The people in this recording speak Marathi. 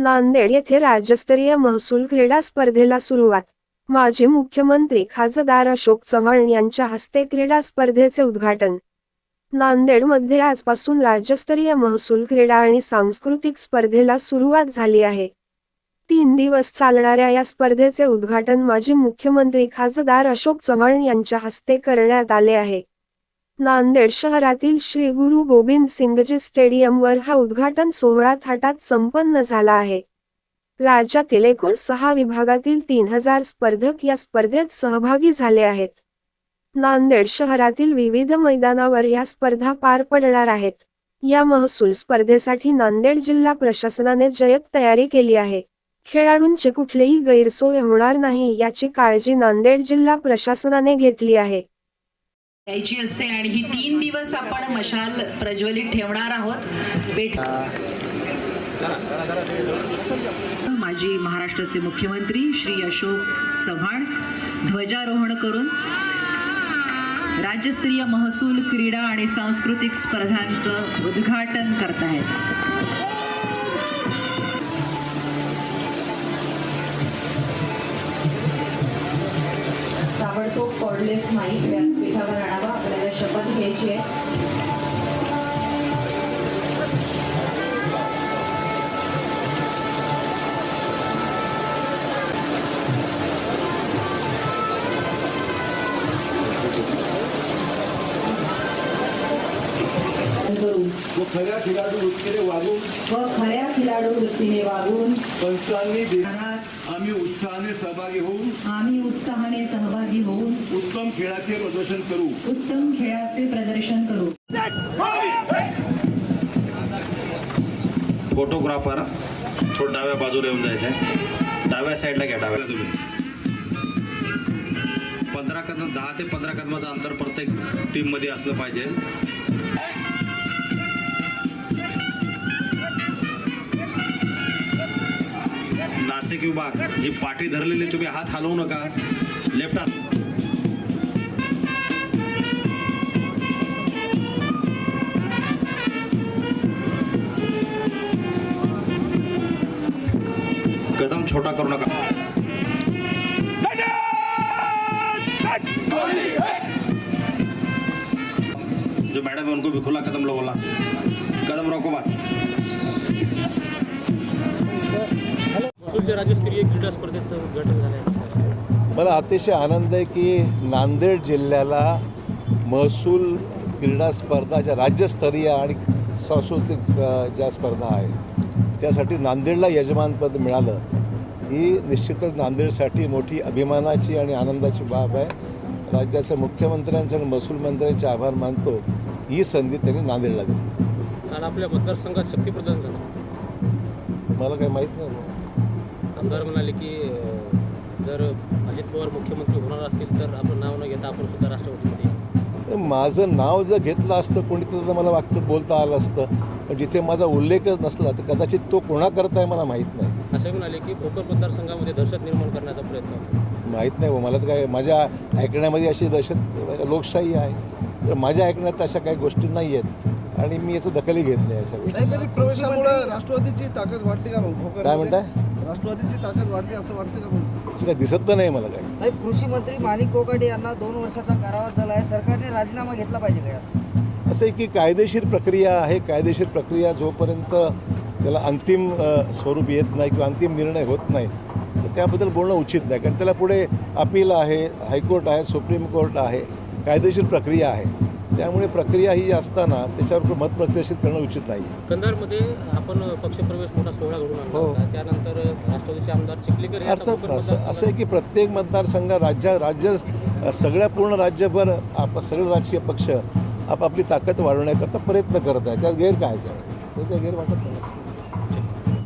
नांदेड येथे राज्यस्तरीय महसूल क्रीडा स्पर्धेला सुरुवात. माजी मुख्यमंत्री खासदार अशोक चव्हाण यांच्या हस्ते क्रीडा स्पर्धेचे उद्घाटन. नांदेडमध्ये आजपासून राज्यस्तरीय महसूल क्रीडा आणि सांस्कृतिक स्पर्धेला सुरुवात झाली आहे. तीन दिवस चालणाऱ्या या स्पर्धेचे उद्घाटन माजी मुख्यमंत्री खासदार अशोक चव्हाण यांच्या हस्ते करण्यात आले आहे. नांदेड शहरातील श्री गुरु गोविंद सिंगजी स्टेडियमवर हा उद्घाटन सोहळा थाटात संपन्न झाला आहे. राज्यातील एकूण सहा विभागातील तीन हजार स्पर्धक या स्पर्धेत सहभागी झाले आहेत. नांदेड शहरातील विविध मैदानावर या स्पर्धा पार पडणार आहेत. या महसूल स्पर्धेसाठी नांदेड जिल्हा प्रशासनाने जयत तयारी केली आहे. खेळाडूंची कुठलीही गैरसोय होणार नाही याची काळजी नांदेड जिल्हा प्रशासनाने घेतली आहे. द्यायची असते आणि ही तीन दिवस आपण मशाल प्रज्वलित ठेवणार आहोत. भेट माजी महाराष्ट्राचे मुख्यमंत्री श्री अशोक चव्हाण ध्वजारोहण करून राज्यस्तरीय महसूल क्रीडा आणि सांस्कृतिक स्पर्धांचं उद्घाटन करत आहेत ताबडतोब कॉर्डलेस माईक व्यासपीठावर आणावा आपल्याला शपथ घ्यायची आहे. व खऱ्या खिलाडू वृत्तीने वागून व खऱ्या खिलाडू वृत्तीने वागून पंचांनी आम्ही उत्साहाने सहभागी होऊन आम्ही उत्साहाने सहभागी होऊन उत्तम खेळाचे प्रदर्शन करू. उत्तम खेळाचे प्रदर्शन करू. फोटोग्राफर थोडं डाव्या बाजूला येऊन जायचं आहे डाव्या साईडला घ्या डाव्या तुम्ही पंधरा कदम दहा ते पंधरा कदमाचं अंतर प्रत्येक टीममध्ये असलं पाहिजे. नाशिक विभाग जी पाठी धरलेली तुम्ही हात हलवू नका. लेफ्ट हात कदम छोटा करू नका. जो मैडम है उनको भी खुला कदम लो बोला कदम रोको बात राज्यस्तरीय क्रीडा स्पर्धेचं उद्घाटन झालं आहे. मला अतिशय आनंद आहे की नांदेड जिल्ह्याला महसूल क्रीडा स्पर्धा ज्या राज्यस्तरीय आणि सांस्कृतिक ज्या स्पर्धा आहेत त्यासाठी नांदेडला यजमानपद मिळालं. ही निश्चितच नांदेडसाठी मोठी अभिमानाची आणि आनंदाची बाब आहे. राज्याच्या मुख्यमंत्र्यांचे आणि महसूल मंत्र्यांचे आभार मानतो. ही संधी त्यांनी नांदेडला दिली. आपल्या मतदारसंघात शक्तीप्रदान झालं. मला काही माहीत नाही. आमदार म्हणाले की जर अजित पवार मुख्यमंत्री होणार असतील तर आपलं नाव न घेता आपण सुद्धा राष्ट्रपतीमध्ये. माझं नाव जर घेतलं असतं कोणीतरी तर मला वागतं बोलता आलं असतं पण जिथे माझा उल्लेखच नसला तर कदाचित तो कोणाकरता आहे मला माहीत नाही असे म्हणाले की भोकर मतदारसंघामध्ये दहशत निर्माण करण्याचा प्रयत्न माहीत नाही बुवा. मला तर काय माझ्या ऐकण्यामध्ये अशी दहशत लोकशाही आहे तर माझ्या ऐकण्यात अशा काही गोष्टी नाही आहेत आणि मी याचं दखलही घेत नाही गोष्टी प्रवेशामुळे राष्ट्रवादीची ताकद वाढली का? काय म्हणताय राष्ट्रवादीची ताकद वाढली असं वाटतं का तसं काय दिसत तर नाही मला काय साहेब कृषी मंत्री माणिक कोकाटे यांना दोन वर्षाचा कारावास झाला आहे. सरकारने राजीनामा घेतला पाहिजे काय असं असं आहे की कायदेशीर प्रक्रिया आहे. कायदेशीर प्रक्रिया जोपर्यंत त्याला अंतिम स्वरूप येत नाही किंवा अंतिम निर्णय होत नाही तर त्याबद्दल बोलणं उचित नाही. कारण त्याला पुढे अपील आहे हायकोर्ट आहे सुप्रीम कोर्ट आहे कायदेशीर प्रक्रिया आहे. त्यामुळे प्रक्रिया ही असताना त्याच्यावर मत प्रदर्शित करणं उचित नाही. कंधारमध्ये आपण पक्षप्रवेश मोठा सोहळा घडून हो. होता. त्यानंतर राष्ट्रवादीचे आमदार चिखलीकर अर्थात असं असं आहे की प्रत्येक मतदारसंघ राज्य राज्य सगळ्या पूर्ण राज्यभर आप सगळे राजकीय पक्ष आपापली ताकद वाढवण्याकरता प्रयत्न करत आहे त्यात गैर काय ते गैर वाटत नाही.